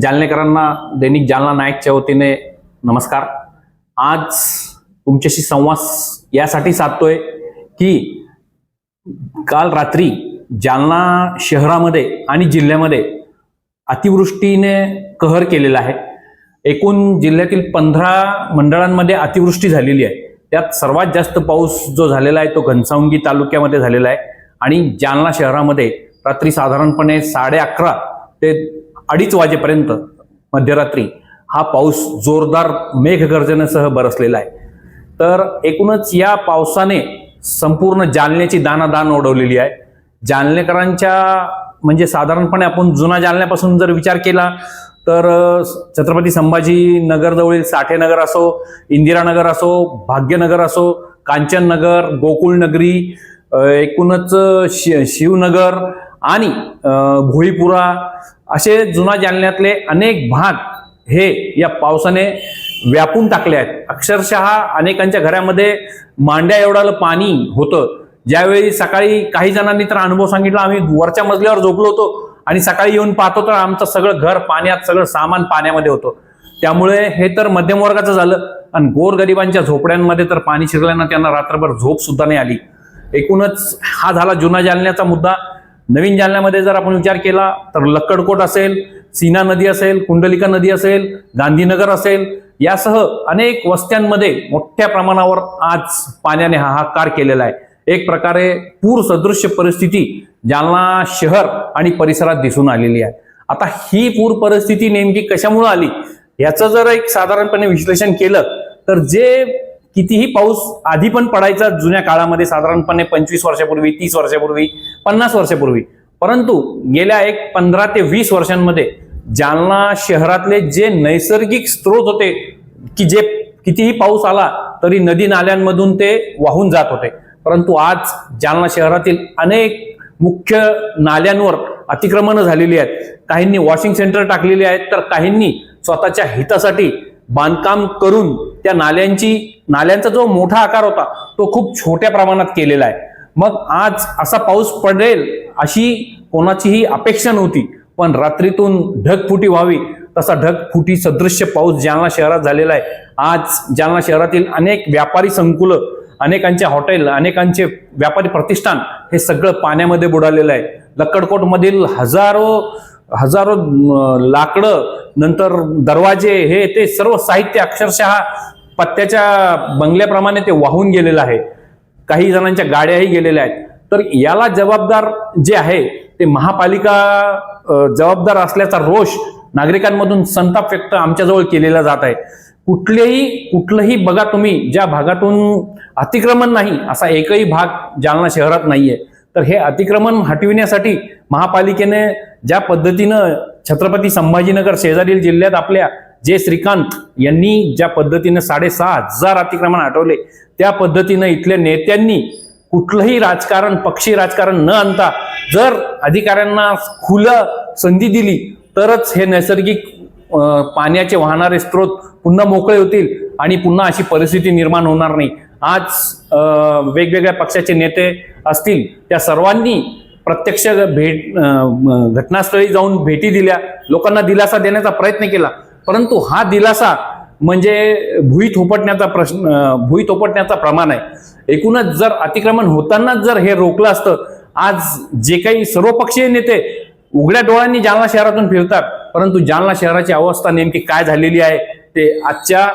जालनेकरांना दैनिक जालना नायकच्या वतीने नमस्कार. आज तुमच्याशी संवाद यासाठी साधतोय की काल रात्री जालना शहरामध्ये आणि जिल्ह्यामध्ये अतिवृष्टीने कहर केलेला आहे. एकूण जिल्ह्यातील पंधरा मंडळांमध्ये अतिवृष्टी झालेली आहे. त्यात सर्वात जास्त पाऊस जो झालेला आहे तो घनसावंगी तालुक्यामध्ये झालेला आहे. आणि जालना शहरामध्ये रात्री साधारणपणे साडे अकरा ते अडीच वाजेपर्यंत मध्यरात्री हा पाऊस जोरदार मेघगर्जनेसह बरसलेला आहे. तर एकूणच या पावसाने संपूर्ण जालन्याची दानादान ओढवलेली आहे. जालनेकरांच्या म्हणजे साधारणपणे आपण जुना जालन्यापासून जर विचार केला तर छत्रपती संभाजी नगरजवळील साठेनगर असो इंदिरानगर असो भाग्यनगर असो कांचननगर गोकुळनगरी एकूणच शि शिवनगर आणि भोईपुरा असे जुना जालन्यातले अनेक भाग हे या पावसाने व्यापून टाकले आहेत. अक्षरशः अनेकांच्या घरामध्ये मांड्या एवढालं पाणी होतं. ज्यावेळी सकाळी काही जणांनी तर अनुभव सांगितला आम्ही वरच्या मजल्यावर झोपलो होतो आणि सकाळी येऊन पाहतो तर आमचं सगळं घर पाण्यात सगळं सामान पाण्यामध्ये होतं. त्यामुळे हे तर मध्यमवर्गाचं झालं आणि गोरगरिबांच्या झोपड्यांमध्ये तर पाणी शिरल्यानं त्यांना रात्रभर झोप सुद्धा नाही आली. एकूणच हा झाला जुना जालन्याचा मुद्दा. नवीन जालन्यामध्ये जर आपण विचार केला तर लक्कडकोट असेल सीना नदी असेल कुंडलिका नदी असेल गांधीनगर असेल यासह अनेक वस्त्यांमध्ये मोठ्या प्रमाणावर आज पाण्याने हाहाकार केलेला आहे. एक प्रकारे पूर सदृश्य परिस्थिती जालना शहर आणि परिसरात दिसून आलेली आहे. आता ही पूर परिस्थिती नेमकी कशामुळे आली? याचं जर एक साधारणपणे विश्लेषण केलं तर जे कितीही पाऊस आधी पण पडायचा जुन्या काळामध्ये साधारणपणे पंचवीस वर्षापूर्वी तीस वर्षापूर्वी पन्नास वर्षापूर्वी. परंतु गेल्या एक पंधरा ते वीस वर्षांमध्ये जालना शहरातले जे नैसर्गिक स्रोत होते की जे कितीही पाऊस आला तरी नदी नाल्यांमधून ते वाहून जात होते. परंतु आज जालना शहरातील अनेक मुख्य नाल्यांवर अतिक्रमणं झालेली आहेत. काहींनी वॉशिंग सेंटर टाकलेली आहेत तर काहींनी स्वतःच्या हितासाठी बांधकाम करून त्या नाल्यांची नाल्यांचा जो मोठा आकार होता तो खूप छोट्या प्रमाणात केलेला आहे. मग आज असा पाऊस पडेल अशी कोणाचीही अपेक्षा नव्हती. पण रात्रीतून ढगफुटी व्हावी तसा ढगफुटी सदृश्य पाऊस जालना शहरात झालेला आहे. आज जालना शहरातील अनेक व्यापारी संकुलं अनेकांचे हॉटेल अनेकांचे व्यापारी प्रतिष्ठान हे सगळं पाण्यामध्ये बुडालेलं आहे. लक्कडकोटमधील हजारो हजारो लाकडं नंतर दरवाजे हे ते सर्व साहित्य अक्षरशः पत्त्याच्या बंगल्याप्रमाणे ते वाहून गेलेलं आहे. काही जणांच्या गाड्याही गेलेल्या आहेत. तर याला जबाबदार जे आहे ते महापालिका जबाबदार असल्याचा रोष नागरिकांमधून संताप व्यक्त आमच्याजवळ केलेला जात आहे. कुठलेही कुठलंही बघा तुम्ही ज्या भागातून अतिक्रमण नाही असा एकही भाग जालना शहरात नाहीये. तर हे अतिक्रमण हटविण्यासाठी महापालिकेने ज्या पद्धतीनं छत्रपती संभाजीनगर शेजारील जिल्ह्यात आपल्या जे श्रीकांत यांनी ज्या पद्धतीने साडेसहा हजार अतिक्रमण हटवले त्या पद्धतीनं इथल्या नेत्यांनी कुठलंही राजकारण पक्षी राजकारण न आणता जर अधिकाऱ्यांना खुलं संधी दिली तरच हे नैसर्गिक पाण्याचे वाहणारे स्रोत पुन्हा मोकळे होतील आणि पुन्हा अशी परिस्थिती निर्माण होणार नाही. आज वेगवेगळ्या पक्षाचे नेते असतील त्या सर्वांनी प्रत्यक्ष भेट घटनास्थळी जाऊन भेटी दिल्या लोकांना दिलासा देण्याचा प्रयत्न केला. परंतु हा दिलासा म्हणजे भुई थोपटण्याचा प्रश्न भुई थोपटण्याचा प्रमाण आहे. एकूणच जर अतिक्रमण होतानाच जर हे रोखलं असतं आज जे काही सर्वपक्षीय नेते उघड्या डोळ्यांनी जालना शहरातून फिरतात परंतु जालना शहराची अवस्था नेमकी काय झालेली आहे ते आजच्या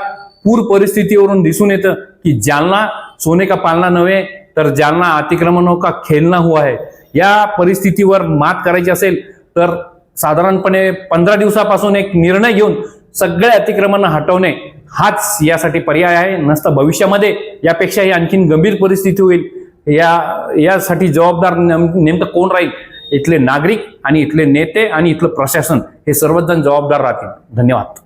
पूर परिस्थितीवरून दिसून येतं की जालना सोने का पालना नव्हे तर जालना अतिक्रमणों का खेळणा हुआ आहे या परिस्थितीवर मात करायची असेल तर साधारणपणे पंधरा दिवसापासून एक निर्णय घेऊन सगळे अतिक्रमण हटवणे हाच यासाठी पर्याय आहे. नसतं भविष्यामध्ये यापेक्षाही आणखीन गंभीर परिस्थिती होईल. या यासाठी जबाबदार नेम- नेमकं कोण राहील? इथले नागरिक आणि इथले नेते आणि इथलं प्रशासन हे सर्वजण जबाबदार राहतील. धन्यवाद.